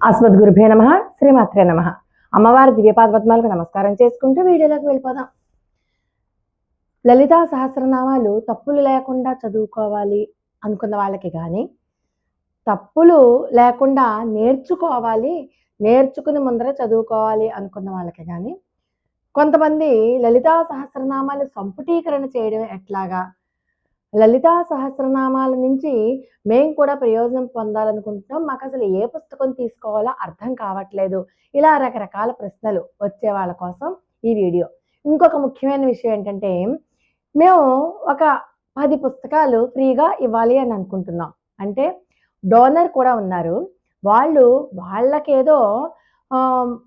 అస్మద్గురుభే నమ శ్రీమాత్రే నమ. అమ్మవారి దివ్యపాద పద్మాలకు నమస్కారం చేసుకుంటూ వీడియోలోకి వెళ్ళిపోదాం. లలితా సహస్రనామాలు తప్పులు లేకుండా చదువుకోవాలి అనుకున్న వాళ్ళకి కానీ తప్పులు లేకుండా నేర్చుకోవాలి నేర్చుకుని ముందర చదువుకోవాలి అనుకున్న వాళ్ళకి కానీ కొంతమంది లలితా సహస్రనామాలు సంపుటీకరణ చేయడం ఎట్లాగా? లలితా సహస్రనామాల నుంచి మేము కూడా ప్రయోజనం పొందాలనుకుంటున్నాం. మాకు అసలు ఏ పుస్తకం తీసుకోవాలో అర్థం కావట్లేదు. ఇలా రకరకాల ప్రశ్నలు వచ్చే వాళ్ళ కోసం ఈ వీడియో. ఇంకొక ముఖ్యమైన విషయం ఏంటంటే మేము ఒక పది పుస్తకాలు ఫ్రీగా ఇవ్వాలి అని అనుకుంటున్నాం. అంటే డోనర్ కూడా ఉన్నారు. వాళ్ళు వాళ్ళకేదో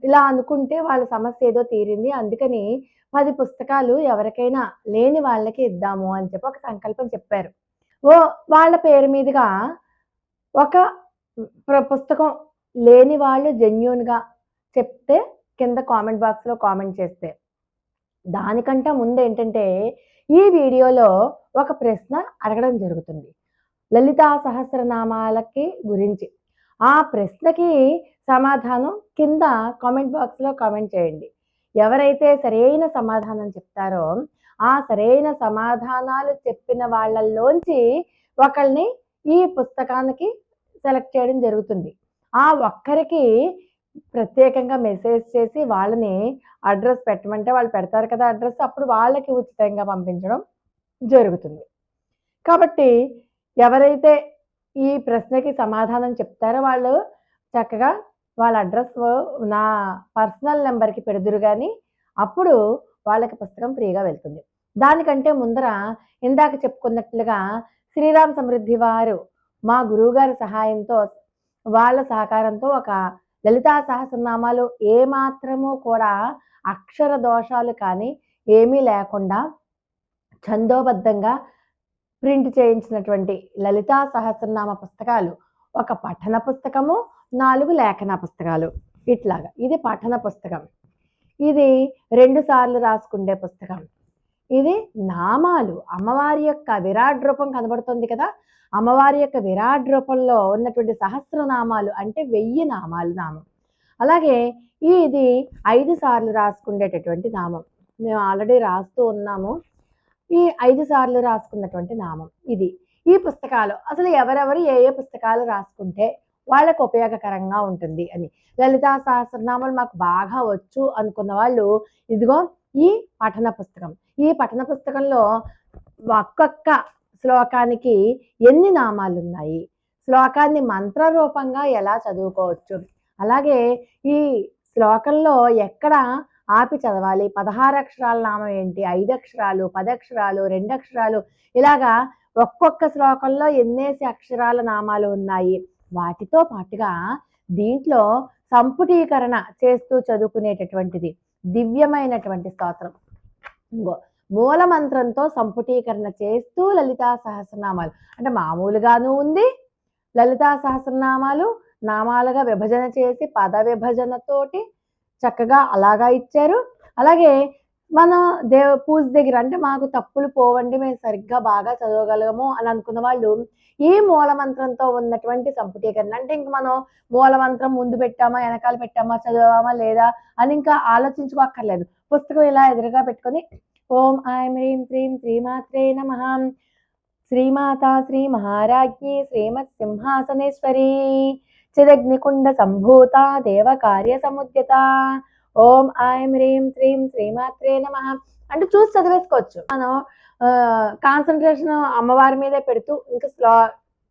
ఇలా అనుకుంటే వాళ్ళ సమస్య ఏదో తీరింది. అందుకని పది పుస్తకాలు ఎవరికైనా లేని వాళ్ళకి ఇద్దాము అని చెప్పి ఒక సంకల్పం చెప్పారు. ఓ వాళ్ళ పేరు మీదుగా ఒక ప్ర- పుస్తకం లేని వాళ్ళు జెన్యున్గా చెప్తే కింద కామెంట్ బాక్స్లో కామెంట్ చేస్తే. దానికంటే ముందు ఏంటంటే ఈ వీడియోలో ఒక ప్రశ్న అడగడం జరుగుతుంది. లలితా సహస్రనామాలకి గురించి. ఆ ప్రశ్నకి సమాధానం కింద కామెంట్ బాక్స్లో కామెంట్ చేయండి. ఎవరైతే సరైన సమాధానం చెప్తారో ఆ సరైన సమాధానాలు చెప్పిన వాళ్ళల్లోంచి ఒకళ్ళని ఈ పుస్తకానికి సెలెక్ట్ చేయడం జరుగుతుంది. ఆ ఒక్కరికి ప్రత్యేకంగా మెసేజ్ చేసి వాళ్ళని అడ్రస్ పెట్టమంటే వాళ్ళు పెడతారు కదా అడ్రస్ అప్పుడు వాళ్ళకి ఉచితంగా పంపించడం జరుగుతుంది. కాబట్టి ఎవరైతే ఈ ప్రశ్నకి సమాధానం చెప్తారో. వాళ్ళు చక్కగా వాళ్ళ అడ్రస్ నా పర్సనల్ నెంబర్కి పెడుదురు కానీ అప్పుడు వాళ్ళకి పుస్తకం ఫ్రీగా వెళ్తుంది. దానికంటే ముందర ఇందాక చెప్పుకున్నట్లుగా శ్రీరామ్ సమృద్ధి వారు మా గురువుగారి సహాయంతో వాళ్ళ సహకారంతో ఒక లలితా సహస్రనామాలు ఏమాత్రము కూడా అక్షర దోషాలు కానీ ఏమీ లేకుండా ఛందోబద్ధంగా ప్రింట్ చేయించినటువంటి లలితా సహస్రనామ పుస్తకాలు ఒక పఠన పుస్తకము నాలుగు లేఖన పుస్తకాలు. ఇట్లాగా. ఇది పఠన పుస్తకం. ఇది రెండు సార్లు రాసుకుండే పుస్తకం. ఇది నామాలు. అమ్మవారి యొక్క విరాట్ రూపం కనబడుతుంది కదా? అమ్మవారి యొక్క విరాట్ రూపంలో ఉన్నటువంటి సహస్రనామాలు అంటే వెయ్యి నామాలు నామం. అలాగే ఇది ఐదు సార్లు రాసుకునేటటువంటి నామం. మేము ఆల్రెడీ రాస్తూ ఉన్నాము. ఈ ఐదు సార్లు రాసుకున్నటువంటి నామం ఇది. ఈ పుస్తకాలు అసలు ఎవరెవరు ఏ ఏ పుస్తకాలు రాసుకుంటే వాళ్ళకు ఉపయోగకరంగా ఉంటుంది అని. లలితా సహస్రనామాలు మాకు బాగా వచ్చు అనుకున్న వాళ్ళు ఇదిగో ఈ పఠన పుస్తకం. ఈ పఠన పుస్తకంలో ఒక్కొక్క శ్లోకానికి ఎన్ని నామాలు ఉన్నాయి శ్లోకాన్ని మంత్ర రూపంగా ఎలా చదువుకోవచ్చు? అలాగే ఈ శ్లోకంలో ఎక్కడ ఆపి చదవాలి. పదహారు అక్షరాల నామం ఏంటి? ఐదు అక్షరాలు పదక్షరాలు రెండు అక్షరాలు. ఇలాగా ఒక్కొక్క శ్లోకంలో ఎన్నేసి అక్షరాల నామాలు ఉన్నాయి? వాటితో పాటుగా దీంట్లో సంపుటీకరణ చేస్తూ చదువుకునేటటువంటిది. దివ్యమైనటువంటి స్తోత్రం. ఇంకో మూల మంత్రంతో సంపుటీకరణ చేస్తూ లలితా సహస్రనామాలు. అంటే మామూలుగాను ఉంది. లలితా సహస్రనామాలు నామాలుగా విభజన చేసి పద విభజనతోటి చక్కగా అలాగా ఇచ్చారు. అలాగే మనం దేవ పూజ దగ్గర అంటే మాకు తప్పులు పోవండి మేము సరిగ్గా బాగా చదవగలము అని అనుకున్న వాళ్ళు ఈ మూలమంత్రంతో ఉన్నటువంటి సంపుటీకరణ? అంటే ఇంక మనం మూలమంత్రం ముందు పెట్టామా వెనకాల పెట్టామా చదవామా లేదా అని ఇంకా ఆలోచించుకోక్కర్లేదు. పుస్తకం ఇలా ఎదురుగా పెట్టుకొని ఓం ఐం హ్రీం శ్రీం శ్రీమాత్రే నమ. శ్రీమాత శ్రీ మహారాజ్ఞి శ్రీమత్ సింహాసనేశ్వరి. చిదగ్నికుండ సంభూత దేవ కార్య సముద్యత. ఓం ఐం హ్రీం శ్రీం శ్రీమాత్రే నమ. అంటే చూసి చదివేసుకోవచ్చు. మనం కాన్సన్ట్రేషన్ అమ్మవారి మీదే పెడుతూ ఇంకా స్లో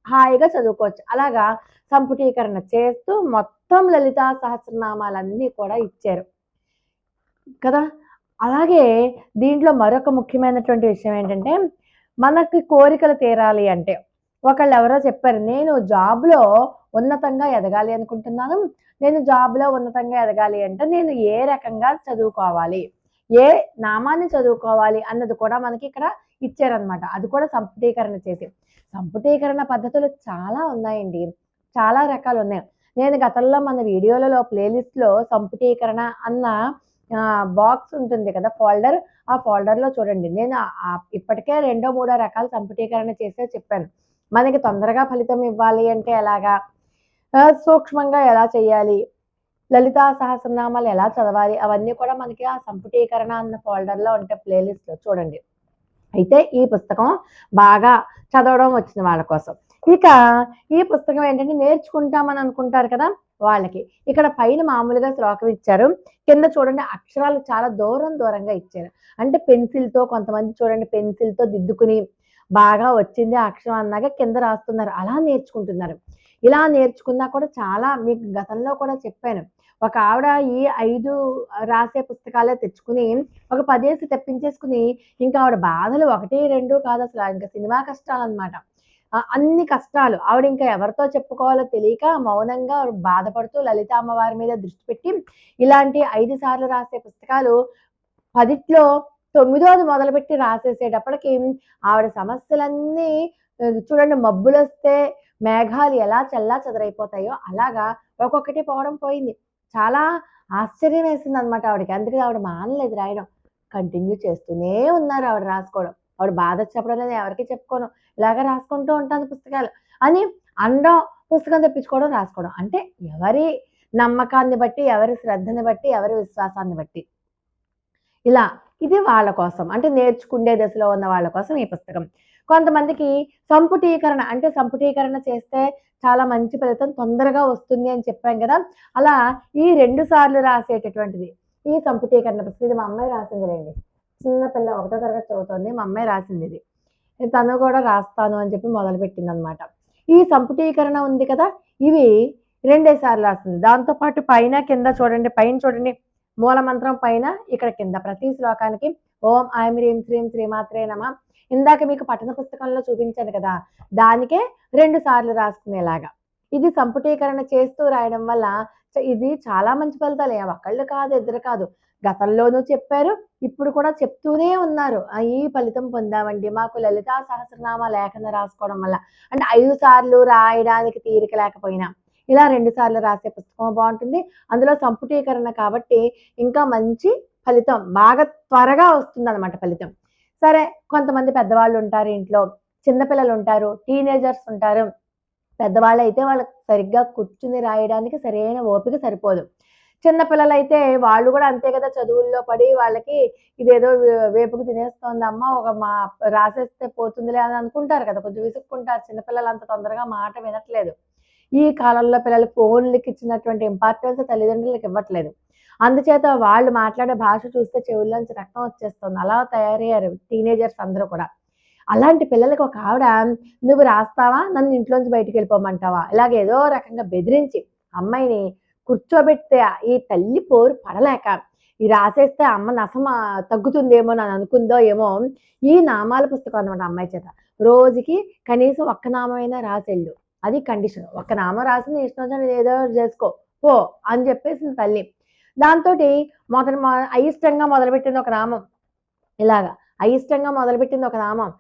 హాయిగా చదువుకోవచ్చు. అలాగా సంపుటీకరణ చేస్తూ మొత్తం లలితా సహస్రనామాలన్నీ కూడా ఇచ్చారు. కదా? అలాగే దీంట్లో మరొక ముఖ్యమైనటువంటి విషయం ఏంటంటే మనకి కోరికలు తీరాలి అంటే ఒకళ్ళు ఎవరో చెప్పారు నేను జాబ్లో ఉన్నతంగా ఎదగాలి అనుకుంటున్నాను. నేను జాబ్లో ఉన్నతంగా ఎదగాలి అంటే నేను ఏ రకంగా చదువుకోవాలి? ఏ నామాన్ని చదువుకోవాలి? అన్నది కూడా మనకి ఇక్కడ ఇచ్చారనమాట అది కూడా సంపుటీకరణ చేసి. సంపుటీకరణ పద్ధతులు చాలా ఉన్నాయండి. చాలా రకాలు ఉన్నాయి నేను గతంలో మన వీడియోలలో ప్లేలిస్ట్లో సంపుటీకరణ అన్న బాక్స్ ఉంటుంది కదా ఫోల్డర్ ఆ ఫోల్డర్లో చూడండి. నేను ఇప్పటికే రెండో మూడో రకాల సంపుటీకరణ చేసే చెప్పాను. మనకి తొందరగా ఫలితం ఇవ్వాలి అంటే ఎలాగా? సూక్ష్మంగా ఎలా చేయాలి? లలితా సహస్రనామాలు ఎలా చదవాలి? అవన్నీ కూడా మనకి ఆ సంపుటీకరణ అన్న ఫోల్డర్లో ఉంటే ప్లేలిస్ట్లో చూడండి. అయితే ఈ పుస్తకం బాగా చదవడం వచ్చిన వాళ్ళ కోసం. ఇక ఈ పుస్తకం ఏంటంటే నేర్చుకుంటామని అనుకుంటారు కదా వాళ్ళకి. ఇక్కడ పైన మామూలుగా శ్లోకం ఇచ్చారు. కింద చూడండి అక్షరాలు చాలా దూరం దూరంగా ఇచ్చారు. అంటే పెన్సిల్తో కొంతమంది చూడండి పెన్సిల్తో దిద్దుకుని బాగా వచ్చింది ఆ అక్షరం అన్నాక కింద రాస్తున్నారు. అలా నేర్చుకుంటున్నారు. ఇలా నేర్చుకున్నా కూడా చాలా మీకు గతంలో కూడా చెప్పాను. ఒక ఆవిడ ఈ ఐదు రాసే పుస్తకాలే తెచ్చుకుని ఒక పదేసి తెప్పించేసుకుని ఇంకా ఆవిడ బాధలు ఒకటి రెండు కాదు అసలు. ఇంకా సినిమా కష్టాలు అనమాట అన్ని కష్టాలు. ఆవిడ ఇంకా ఎవరితో చెప్పుకోవాలో తెలియక మౌనంగా బాధపడుతూ లలిత అమ్మవారి మీద దృష్టి పెట్టి ఇలాంటి ఐదు సార్లు రాసే పుస్తకాలు పదిట్లో తొమ్మిదోది మొదలుపెట్టి రాసేసేటప్పటికి ఆవిడ సమస్యలన్నీ చూడండి మబ్బులు వస్తే మేఘాలు ఎలా చల్లా చెదరైపోతాయో అలాగా ఒక్కొక్కటి పోవడం పోయింది. చాలా ఆశ్చర్యం వేసింది అనమాట ఆవిడకి. అందుకే ఆవిడ మానలేదు రాయడం. కంటిన్యూ చేస్తూనే ఉన్నారు ఆవిడ రాసుకోవడం. ఆవిడ బాధ చెప్పడం లేదు ఎవరికి చెప్పుకోను. ఇలాగ రాసుకుంటూ ఉంటాను పుస్తకాలు. అని అండం పుస్తకం తెప్పించుకోవడం రాసుకోవడం. అంటే ఎవరి నమ్మకాన్ని బట్టి ఎవరి శ్రద్ధని బట్టి ఎవరి విశ్వాసాన్ని బట్టి. ఇలా ఇది వాళ్ళ కోసం. అంటే నేర్చుకునే దశలో ఉన్న వాళ్ళ కోసం ఈ పుస్తకం. కొంతమందికి సంపుటీకరణ అంటే సంపుటీకరణ చేస్తే చాలా మంచి ఫలితం తొందరగా వస్తుంది అని చెప్పాం కదా. అలా ఈ రెండు సార్లు రాసేటటువంటిది. ఈ సంపుటీకరణ పుస్తకం ఇది మా అమ్మాయి రాసింది రండి చిన్న పిల్ల ఒకటో తరగతి చదువుతోంది మా అమ్మాయి రాసింది ఇది తను కూడా రాస్తాను అని చెప్పి మొదలుపెట్టింది అనమాట ఈ సంపుటీకరణ ఉంది కదా ఇవి రెండేసార్లు రాస్తుంది దాంతోపాటు పైన కింద చూడండి పైన చూడండి. మూలమంత్రం పైన ఇక్కడ కింద ప్రతి శ్లోకానికి ఓం ఐం హ్రీం శ్రీం శ్రీమాత్రే నమ. ఇందాక మీకు పఠన పుస్తకంలో చూపించాను కదా దానికే రెండు సార్లు రాసుకునేలాగా. ఇది సంపుటీకరణ చేస్తూ రాయడం వల్ల ఇది చాలా మంచి ఫలితాలు. ఏ ఒక్కళ్ళు కాదు ఇద్దరు కాదు. గతంలోనూ చెప్పారు ఇప్పుడు కూడా చెప్తూనే ఉన్నారు. ఈ ఫలితం పొందామండి. మాకు లలితా సహస్రనామ లేఖన రాసుకోవడం వల్ల. అంటే ఐదు సార్లు రాయడానికి తీరిక లేకపోయినా. ఇలా రెండు సార్లు రాసే పుస్తకం బాగుంటుంది. అందులో సంపుటీకరణ కాబట్టి ఇంకా మంచి ఫలితం బాగా త్వరగా వస్తుంది అనమాట ఫలితం. సరే కొంతమంది పెద్దవాళ్ళు ఉంటారు ఇంట్లో చిన్నపిల్లలు ఉంటారు టీనేజర్స్ ఉంటారు. పెద్దవాళ్ళు అయితే వాళ్ళకి సరిగ్గా కూర్చుని రాయడానికి సరైన ఓపిక సరిపోదు. చిన్నపిల్లలు అయితే వాళ్ళు కూడా అంతే కదా చదువుల్లో పడి వాళ్ళకి ఇదేదో వేపుకు తినేస్తోంది అమ్మ ఒక మా రాసేస్తే పోతుందిలే అని అనుకుంటారు కదా కొంచెం విసుక్కుంటారు. చిన్నపిల్లలు అంత తొందరగా మాట వినట్లేదు. ఈ కాలంలో పిల్లలు ఫోన్లకి ఇచ్చినటువంటి ఇంపార్టెన్స్ తల్లిదండ్రులకు ఇవ్వట్లేదు. అందుచేత వాళ్ళు మాట్లాడే భాష చూస్తే చెవుల్లోంచి రక్తం వచ్చేస్తుంది. అలా తయారయ్యారు టీనేజర్స్ అందరూ కూడా. అలాంటి పిల్లలకి ఒక ఆవిడ నువ్వు రాస్తావా? నన్ను ఇంట్లోంచి బయటికి వెళ్ళిపోమంటావా? ఇలాగ ఏదో రకంగా బెదిరించి అమ్మాయిని కూర్చోబెడితే ఈ తల్లి పోరు పడలేక ఈ రాసేస్తే అమ్మ నసమ తగ్గుతుందేమో అని అనుకుందో ఏమో ఈ నామాల పుస్తకం అనమాట అమ్మాయి చేత. రోజుకి కనీసం ఒక్క నామైనా రాసెళ్ళు. అది కండిషన్ ఒక నామం రాసింది ఇష్టం వచ్చిన ఏదో ఒకటి చేసుకో. పో అని చెప్పేసింది తల్లి. దాంతో మొదటి మొ- అయిష్టంగా మొదలుపెట్టింది ఒక నామం. ఇలాగా అయిష్టంగా మొదలుపెట్టింది ఒక నామం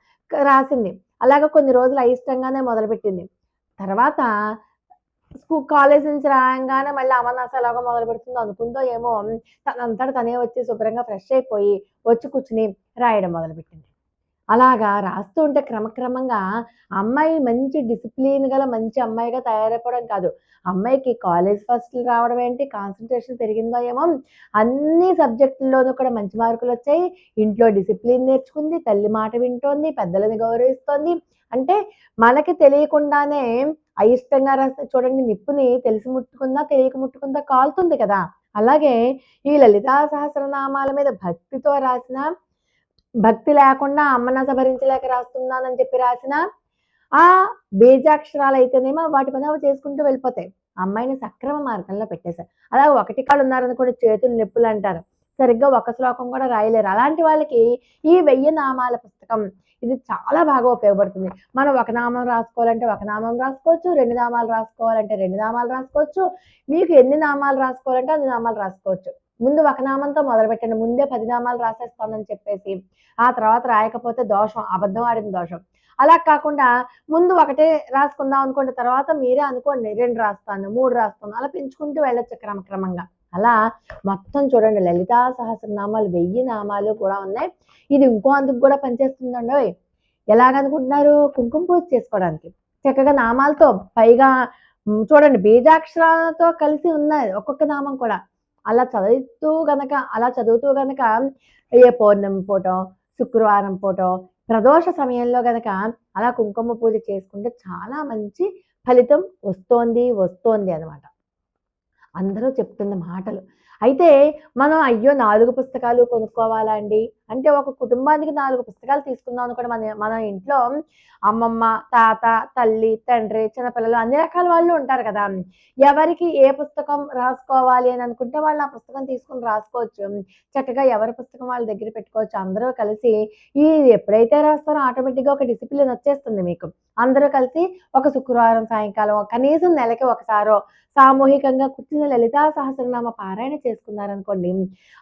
రాసింది. అలాగ కొన్ని రోజులు అయిష్టంగానే మొదలుపెట్టింది. తర్వాత స్కూల్ కాలేజ్ నుంచి రాగానే మళ్ళీ అమర్నాథ్ ఎలాగో మొదలు పెడుతుందో అనుకుందో ఏమో. తనంతట తనే వచ్చి శుభ్రంగా ఫ్రెష్ అయిపోయి వచ్చి కూర్చుని రాయడం మొదలుపెట్టింది. అలాగా రాస్తూ ఉంటే క్రమక్రమంగా అమ్మాయి మంచి డిసిప్లిన్ గల మంచి అమ్మాయిగా తయారైపోవడం కాదు. అమ్మాయికి కాలేజ్ ఫస్ట్లు రావడం ఏంటి? కాన్సన్ట్రేషన్ పెరిగిందో ఏమో? అన్ని సబ్జెక్టుల్లోనూ కూడా మంచి మార్కులు వచ్చాయి. ఇంట్లో డిసిప్లిన్ నేర్చుకుంది తల్లి మాట వింటోంది పెద్దలని గౌరవిస్తోంది. అంటే మనకి తెలియకుండానే అయిష్టంగా రాస్తే చూడండి నిప్పుని తెలిసి ముట్టుకుందా తెలియక ముట్టుకుందా కాలుతుంది కదా. అలాగే ఈ లలితా సహస్రనామాల మీద భక్తితో రాసిన భక్తి లేకుండా అమ్మనాస భరించలేక రాస్తున్నానని చెప్పి రాసిన ఆ బీజాక్షరాలు అయితేనేమో వాటి పని అవి చేసుకుంటూ వెళ్ళిపోతాయి. అమ్మాయిని సక్రమ మార్గంలో పెట్టేశారు. అలా ఒకటి కాళ్ళు ఉన్నారనుకోండి చేతులు నొప్పులు అంటారు. సరిగ్గా ఒక శ్లోకం కూడా రాయలేరు. అలాంటి వాళ్ళకి ఈ వెయ్యి నామాల పుస్తకం ఇది చాలా బాగా ఉపయోగపడుతుంది. మనం ఒక నామం రాసుకోవాలంటే ఒక నామం రాసుకోవచ్చు రెండు నామాలు రాసుకోవాలంటే రెండు నామాలు రాసుకోవచ్చు మీకు ఎన్ని నామాలు రాసుకోవాలంటే అన్ని నామాలు రాసుకోవచ్చు. ముందు ఒక నామంతో మొదలు పెట్టండి ముందే పది నామాలు రాసేస్తానని చెప్పేసి ఆ తర్వాత రాయకపోతే దోషం అబద్ధం ఆడిన దోషం. అలా కాకుండా ముందు ఒకటే రాసుకుందాం అనుకోండి తర్వాత మీరే అనుకోండి రెండు రాస్తాను మూడు రాస్తాను అలా పెంచుకుంటూ వెళ్ళొచ్చు క్రమక్రమంగా. అలా మొత్తం చూడండి లలితా సహస్రనామాలు వెయ్యి నామాలు కూడా ఉన్నాయి. ఇది ఇంకో అందుకు కూడా పనిచేస్తుందండి. ఎలాగనుకుంటున్నారు? కుంకుమ పూజ చేసుకోవడానికి. చక్కగా నామాలతో పైగా చూడండి బీజాక్షరాలతో కలిసి ఉన్నది ఒక్కొక్క నామం కూడా. అలా చదువుతూ గనక అలా చదువుతూ గనక ఏ పౌర్ణమి పూటో శుక్రవారం పూటో ప్రదోష సమయంలో గనక అలా కుంకుమ పూజ చేసుకుంటే చాలా మంచి ఫలితం వస్తోంది వస్తోంది అనమాట అందరూ చెప్తున్న మాటలు. అయితే మనం అయ్యో నాలుగు పుస్తకాలు కొనుక్కోవాలా అండి? అంటే ఒక కుటుంబానికి నాలుగు పుస్తకాలు తీసుకుందాం అనుకోండి. మన మన ఇంట్లో అమ్మమ్మ తాత తల్లి తండ్రి చిన్నపిల్లలు అన్ని రకాల వాళ్ళు ఉంటారు కదా. ఎవరికి ఏ పుస్తకం రాసుకోవాలి అని అనుకుంటే వాళ్ళు ఆ పుస్తకం తీసుకుని రాసుకోవచ్చు. చక్కగా ఎవరి పుస్తకం వాళ్ళ దగ్గర పెట్టుకోవచ్చు. అందరూ కలిసి ఈ ఎప్పుడైతే రాస్తారో ఆటోమేటిక్గా ఒక డిసిప్లిన్ వచ్చేస్తుంది మీకు. అందరూ కలిసి ఒక శుక్రవారం సాయంకాలం కనీసం నెలకి ఒకసారో సామూహికంగా కూర్చుని లలితా సహస్రనామ పారాయణ చేసుకున్నారనుకోండి.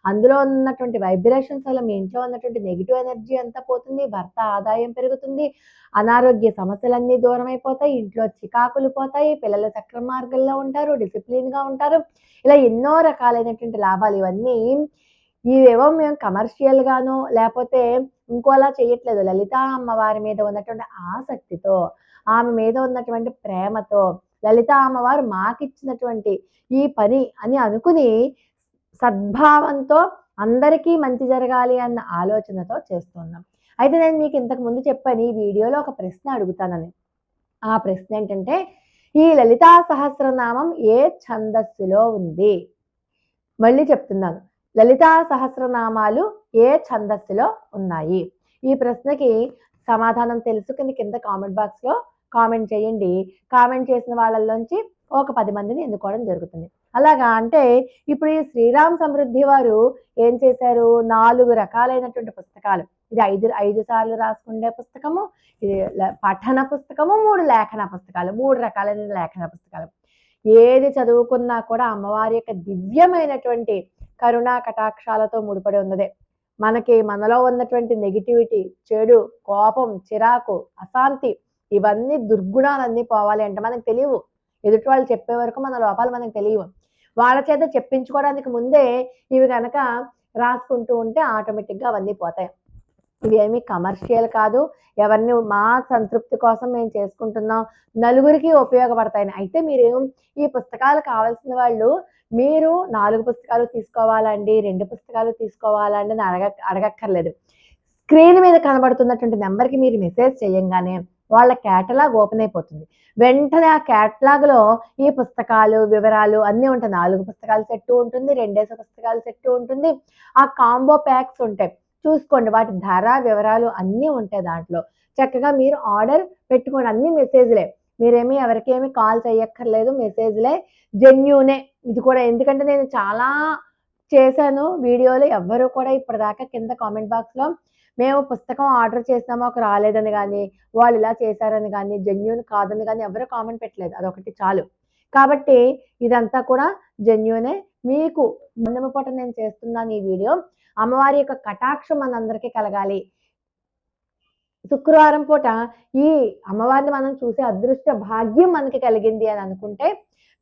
అందులో ఉన్నటువంటి వైబ్రేషన్స్ వల్ల మీ ఇంట్లో ఉన్నటువంటి నెగిటివ్ ఎనర్జీ అంతా పోతుంది భర్త ఆదాయం పెరుగుతుంది అనారోగ్య సమస్యలన్నీ దూరం అయిపోతాయి ఇంట్లో చికాకులు పోతాయి పిల్లలు సక్రమ మార్గంలో ఉంటారు డిసిప్లిన్గా ఉంటారు. ఇలా ఎన్నో రకాలైనటువంటి లాభాలు ఇవన్నీ ఇవేవో మేము కమర్షియల్ గాను లేకపోతే ఇంకోలా చేయట్లేదు. లలిత అమ్మవారి మీద ఉన్నటువంటి ఆసక్తితో ఆమె మీద ఉన్నటువంటి ప్రేమతో లలిత అమ్మవారు మాకిచ్చినటువంటి ఈ పని అని అనుకుని సద్భావంతో అందరికీ మంచి జరగాలి అన్న ఆలోచనతో చేస్తున్నాం. అయితే నేను మీకు ఇంతకు ముందు చెప్పాను ఈ వీడియోలో ఒక ప్రశ్న అడుగుతానని. ఆ ప్రశ్న ఏంటంటే ఈ లలితా సహస్రనామం ఏ ఛందస్సులో ఉంది? మళ్ళీ చెప్తున్నాను. లలితా సహస్రనామాలు ఏ ఛందస్సులో ఉన్నాయి? ఈ ప్రశ్నకి సమాధానం తెలుసుకుని కింద కామెంట్ బాక్స్లో కామెంట్ చేయండి. కామెంట్ చేసిన వాళ్ళల్లోంచి ఒక పది మందిని ఎన్నుకోవడం జరుగుతుంది. అలాగా అంటే ఇప్పుడు ఈ శ్రీరామ్ సమృద్ధి వారు ఏం చేశారు? నాలుగు రకాలైనటువంటి పుస్తకాలు. ఇది ఐదు ఐదు సార్లు రాసుకునే పుస్తకము ఇది పఠన పుస్తకము మూడు లేఖన పుస్తకాలు మూడు రకాలైన లేఖన పుస్తకాలు. ఏది చదువుకున్నా కూడా అమ్మవారి యొక్క దివ్యమైనటువంటి కరుణా కటాక్షాలతో ముడిపడి ఉన్నదే. మనకి మనలో ఉన్నటువంటి నెగిటివిటీ చెడు కోపం చిరాకు అశాంతి ఇవన్నీ దుర్గుణాలన్నీ పోవాలి అంటే మనకు తెలియవు. ఎదుటి వాళ్ళు చెప్పే వరకు మన లోపాలు మనకు తెలియవు. వాళ్ళ చేత చెప్పించుకోవడానికి ముందే ఇవి కనుక రాసుకుంటూ ఉంటే ఆటోమేటిక్గా అవన్నీ పోతాయి. ఇవి కమర్షియల్ కాదు. ఎవరిని మా సంతృప్తి కోసం మేము చేసుకుంటున్నాం. నలుగురికి ఉపయోగపడతాయని. అయితే మీరు ఈ పుస్తకాలు కావాల్సిన వాళ్ళు మీరు నాలుగు పుస్తకాలు తీసుకోవాలండి రెండు పుస్తకాలు తీసుకోవాలండి అని అడగ అడగక్కర్లేదు. స్క్రీన్ మీద కనబడుతున్నటువంటి నెంబర్కి మీరు మెసేజ్ చేయంగానే వాళ్ళ క్యాటలాగ్ ఓపెన్ అయిపోతుంది. వెంటనే ఆ క్యాటలాగ్లో ఈ పుస్తకాలు వివరాలు అన్నీ ఉంటాయి. నాలుగు పుస్తకాల సెట్టు ఉంటుంది రెండేసి పుస్తకాల సెట్టు ఉంటుంది. ఆ కాంబో ప్యాక్స్ ఉంటాయి. చూసుకోండి వాటి ధర వివరాలు అన్నీ ఉంటాయి దాంట్లో. చక్కగా మీరు ఆర్డర్ పెట్టుకోండి. అన్ని మెసేజ్లే మీరేమి ఎవరికేమి కాల్ చేయక్కర్లేదు. మెసేజ్లే జెన్యూనే ఇది కూడా ఎందుకంటే నేను చాలా చేశాను. వీడియోలు ఎవ్వరు కూడా ఇప్పటిదాకా కింద కామెంట్ బాక్స్లో మేము పుస్తకం ఆర్డర్ చేసినా మాకు రాలేదని కానీ వాళ్ళు ఇలా చేశారని కానీ జెన్యున్ కాదని కానీ ఎవరు కామెంట్ పెట్టలేదు. అదొకటి చాలు. కాబట్టి ఇదంతా కూడా జెన్యునే. మీకు మొన్నమ పూట నేను చేస్తున్నాను ఈ వీడియో. అమ్మవారి యొక్క కటాక్షం మనందరికీ కలగాలి. శుక్రవారం పూట ఈ అమ్మవారిని మనం చూసే అదృష్ట భాగ్యం మనకి కలిగింది అని అనుకుంటే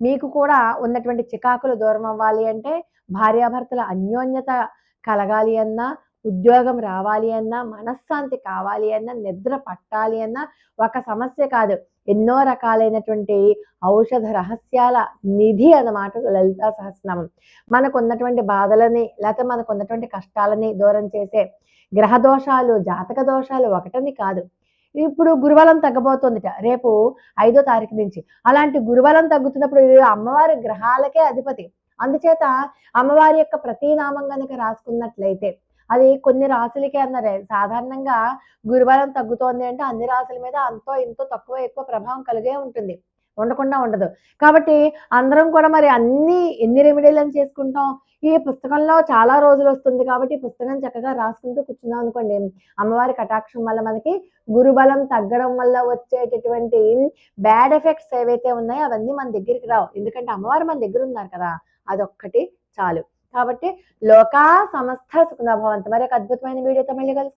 మీకు కూడా ఉన్నటువంటి చికాకులు దూరం అవ్వాలి అంటే భార్యాభర్తల అన్యోన్యత కలగాలి అన్నా ఉద్యోగం రావాలి అన్నా మనశ్శాంతి కావాలి అన్నా నిద్ర పట్టాలి అన్నా ఒక సమస్య కాదు. ఎన్నో రకాలైనటువంటి ఔషధ రహస్యాల నిధి అన్నమాట లలితా సహస్రనామం. మనకు ఉన్నటువంటి బాధలని లేకపోతే మనకు ఉన్నటువంటి కష్టాలని దూరం చేసే గ్రహ దోషాలు జాతక దోషాలు ఒకటని కాదు. ఇప్పుడు గురువలం తగ్గబోతుందిట. రేపు ఐదో తారీఖు నుంచి. అలాంటి గురువలం తగ్గుతున్నప్పుడు అమ్మవారి గ్రహాలకే అధిపతి. అందుచేత అమ్మవారి యొక్క ప్రతి నామం కనుక రాసుకున్నట్లయితే అది కొన్ని రాశులకే అన్నారు. సాధారణంగా గురుబలం తగ్గుతోంది అంటే అన్ని రాశుల మీద అంతో ఇంతో తక్కువ ఎక్కువ ప్రభావం కలిగే ఉంటుంది. ఉండకుండా ఉండదు. కాబట్టి అందరం కూడా మరి అన్ని ఎన్ని రెమెడీలను చేసుకుంటాం? ఈ పుస్తకంలో చాలా రోజులు వస్తుంది కాబట్టి పుస్తకం చక్కగా రాసుకుంటూ కూర్చున్నాం అనుకోండి. అమ్మవారి కటాక్షం వల్ల మనకి గురుబలం తగ్గడం వల్ల వచ్చేటటువంటి బ్యాడ్ ఎఫెక్ట్స్ ఏవైతే ఉన్నాయో అవన్నీ మన దగ్గరికి రావు. ఎందుకంటే అమ్మవారు మన దగ్గర ఉన్నారు కదా. అదొక్కటి చాలు. కాబట్టి లోకా సమస్త సుఖనభవంత మరి ఒక అద్భుతమైన వీడియోతో మళ్ళీ కలుసుకుందాం.